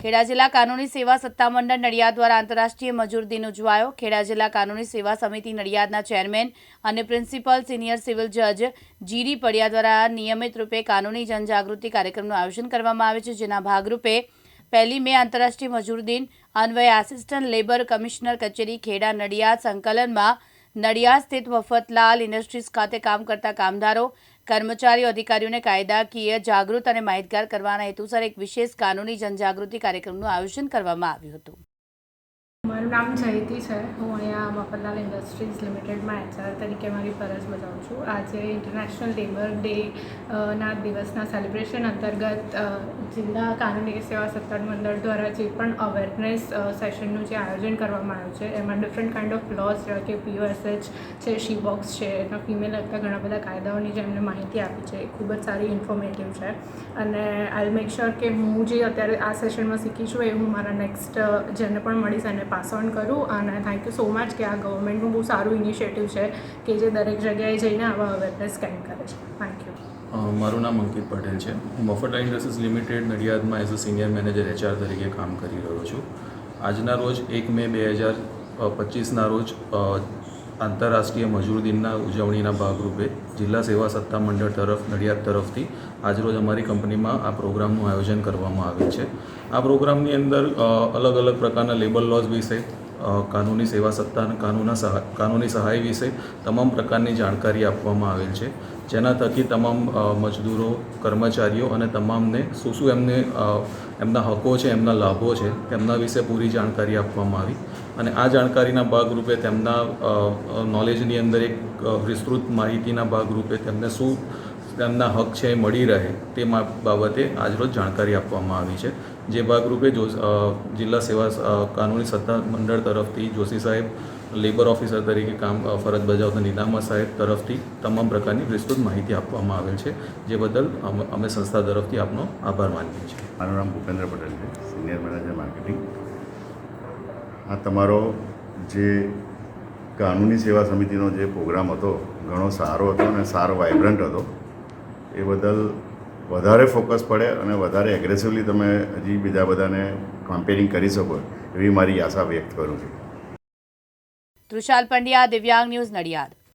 ખેડા જિલ્લા કાનૂની સેવા સત્તામંડળ નડિયાદ દ્વારા આંતરરાષ્ટ્રીય મજૂર દિન ઉજવાયો. ખેડા જિલ્લા કાનૂની સેવા સમિતિ નડિયાદના ચેરમેન અને પ્રિન્સિપલ સિનિયર સિવિલ જજ જીડી પડિયા દ્વારા નિયમિત રૂપે કાનૂની જનજાગૃતિ કાર્યક્રમનું આયોજન કરવામાં આવે છે, જેના ભાગરૂપે પહેલી મે આંતરરાષ્ટ્રીય મજૂર દિન અન્વયે આસિસ્ટન્ટ લેબર કમિશનર કચેરી ખેડા નડિયાદ સંકલનમાં નડિયાદ સ્થિત મફતલાલ ઇન્ડસ્ટ્રીઝ ખાતે કામ કરતા કામદારો કર્મચારીઓ, અધિકારીઓને કાયદાકીય જાગૃત અને માહિતગાર કરવાના હેતુસર એક વિશેષ કાનૂની જનજાગૃતિ કાર્યક્રમનું આયોજન કરવામાં આવ્યું હતું. મારું નામ જયતી છે. હું અહીંયા મફતલાલ ઇન્ડસ્ટ્રીઝ લિમિટેડમાં એચઆર તરીકે મારી ફરજ બજાવું છું. આજે ઇન્ટરનેશનલ લેબર ડે ના દિવસના સેલિબ્રેશન અંતર્ગત જિલ્લા કાનૂની સેવા સત્તર મંડળ દ્વારા જે પણ અવેરનેસ સેશનનું જે આયોજન કરવામાં આવ્યું છે, એમાં ડિફરન્ટ કાઇન્ડ ઓફ લોસ જેવા કે પીઓએસએચ છે શી બોક્સ છે, એના ફિમેલ લગતા ઘણા બધા કાયદાઓની જે એમને માહિતી આપી છે, એ ખૂબ જ સારી ઇન્ફોર્મેટિવ છે. અને આઈ મેક શ્યોર કે હું જે અત્યારે આ સેશનમાં શીખી છું, એ હું મારા નેક્સ્ટ જેને પણ મળીશ એને પાસ ઓન કરું અને થેન્ક યુ સો મચ કે આ ગવર્મેન્ટનું બહુ સારું ઇનિશિયેટિવ છે કે જે દરેક જગ્યાએ જઈને આવા અવેરનેસ કેમ્પ કરે છે. થેન્ક યુ મારું નામ અંકિત પટેલ છે. હું Mafatlal Industries limited નડિયાદમાં as a senior manager HR તરીકે કામ કરી રહ્યો છું. આજના રોજ એક મે બે હજાર પચીસના રોજ આંતરરાષ્ટ્રીય મજૂર દિનના ઉજવણીના ભાગરૂપે જિલ્લા સેવા સત્તા મંડળ તરફ, નડિયાદ તરફથી આજરોજ અમારી કંપનીમાં આ પ્રોગ્રામનું આયોજન કરવામાં આવે છે. આ પ્રોગ્રામની અંદર અલગ અલગ પ્રકારના લેબર લોઝ વિશે કાનૂની સેવા સત્તા અને કાનૂના સહાય, કાનૂની સહાય વિશે તમામ પ્રકારની જાણકારી આપવામાં આવેલ છે. જેના થકી તમામ મજદૂરો, કર્મચારીઓ અને તમામને શું શું એમને એમના હકો છે, એમના લાભો છે, તેમના વિશે પૂરી જાણકારી આપવામાં આવી. અને આ જાણકારીના ભાગરૂપે તેમના નોલેજની અંદર એક વિસ્તૃત માહિતીના ભાગરૂપે તેમને શું તેમના હક છે એ મળી રહે તે બાબતે આજરોજ જાણકારી આપવામાં આવી છે. જે ભાગરૂપે જો જિલ્લા સેવા કાનૂની સત્તા મંડળ તરફથી જોશી સાહેબ, લેબર ઓફિસર તરીકે કામ ફરજ બજાવતા નિદામા સાહેબ તરફથી તમામ પ્રકારની વિસ્તૃત માહિતી આપવામાં આવેલ છે, જે બદલ અમે સંસ્થા તરફથી આપનો આભાર માનીએ છીએ. મારું નામ ભૂપેન્દ્ર પટેલ છે, સિનિયર મેનેજર માર્કેટિંગ. આ તમારો જે કાનૂની સેવા સમિતિનો જે પ્રોગ્રામ હતો, ઘણો સારો હતો અને સારો વાઇબ્રન્ટ હતો. એ બદલ વધારે ફોકસ પડે અને વધારે એગ્રેસિવલી તમે હજી બીજા બધાને કમ્પેરિંગ કરી શકો એવી મારી આશા વ્યક્ત કરું છું. તૃષાલ પંડ્યા, દિવ્યાંગ ન્યૂઝ નડિયાદ.